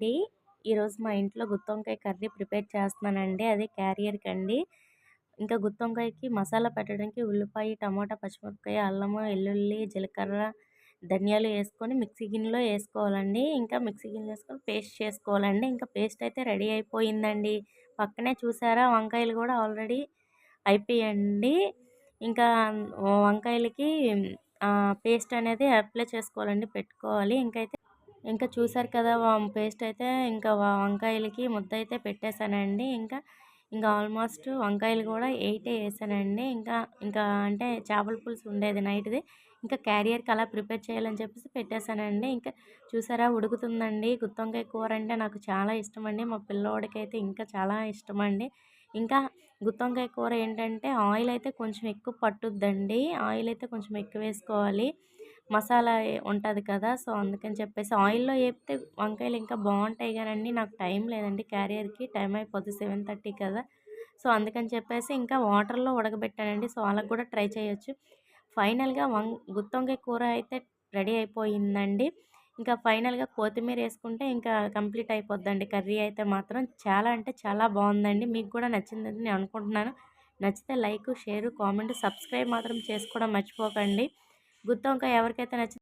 అండి ఈరోజు మా ఇంట్లో గుత్తొంకాయ కర్రీ ప్రిపేర్ చేస్తున్నానండి. అది క్యారియర్కి అండి ఇంకా గుత్తొంకాయకి మసాలా పెట్టడానికి ఉల్లిపాయ టమాటా పచ్చిమిరపకాయ అల్లము వెల్లుల్లి జీలకర్ర ధనియాలు వేసుకొని మిక్సీ గిన్నెలో వేసుకోవాలండి. ఇంకా మిక్సీ గిన్నెలో వేసుకొని పేస్ట్ చేసుకోవాలండి. ఇంకా పేస్ట్ అయితే రెడీ అయిపోయిందండి. పక్కనే చూసారా? వంకాయలు కూడా ఆల్రెడీ అయిపోయాయండి ఇంకా వంకాయలకి పేస్ట్ అనేది అప్లై చేసుకోవాలండి. పెట్టుకోవాలి. ఇంకైతే ఇంకా చూసారు కదా పేస్ట్ అయితే ఇంకా వంకాయలకి ముద్ద అయితే పెట్టేశానండి. ఇంకా ఇంకా ఆల్మోస్ట్ వంకాయలు కూడా ఎయిటే వేసానండి. ఇంకా ఇంకా అంటే చేపల పులుసు ఉండేది నైట్ది. ఇంకా క్యారియర్కి అలా ప్రిపేర్ చేయాలని చెప్పేసి పెట్టేశానండి. ఇంకా చూసారా ఉడుకుతుందండి. గుత్తొంకాయ కూర అంటే నాకు చాలా ఇష్టం అండి మా పిల్లోడికి అయితే ఇంకా చాలా ఇష్టం అండి ఇంకా గుత్తొంకాయ కూర ఏంటంటే ఆయిల్ అయితే కొంచెం ఎక్కువ పట్టుద్దండి. ఆయిల్ అయితే కొంచెం ఎక్కువ వేసుకోవాలి. మసాలా ఉంటుంది కదా సో అందుకని చెప్పేసి ఆయిల్లో వేపితే వంకాయలు ఇంకా బాగుంటాయి కానండి నాకు టైం లేదండి క్యారియర్కి టైం అయిపోతుంది సెవెన్ థర్టీ కదా. సో అందుకని చెప్పేసి ఇంకా వాటర్లో ఉడకబెట్టానండి. సో అలా కూడా ట్రై చేయొచ్చు. ఫైనల్గా వం గుత్తొంకాయ కూర అయితే రెడీ అయిపోయిందండి. ఇంకా ఫైనల్గా కొత్తిమీర వేసుకుంటే ఇంకా కంప్లీట్ అయిపోద్దండి. కర్రీ అయితే మాత్రం చాలా అంటే చాలా బాగుందండి. మీకు కూడా నచ్చిందని నేను అనుకుంటున్నాను. నచ్చితే లైక్ షేర్ కామెంట్ సబ్స్క్రైబ్ మాత్రం చేసుకోవడం మర్చిపోకండి. గుత్తొంకాయ ఎవరికైతే నచ్చింది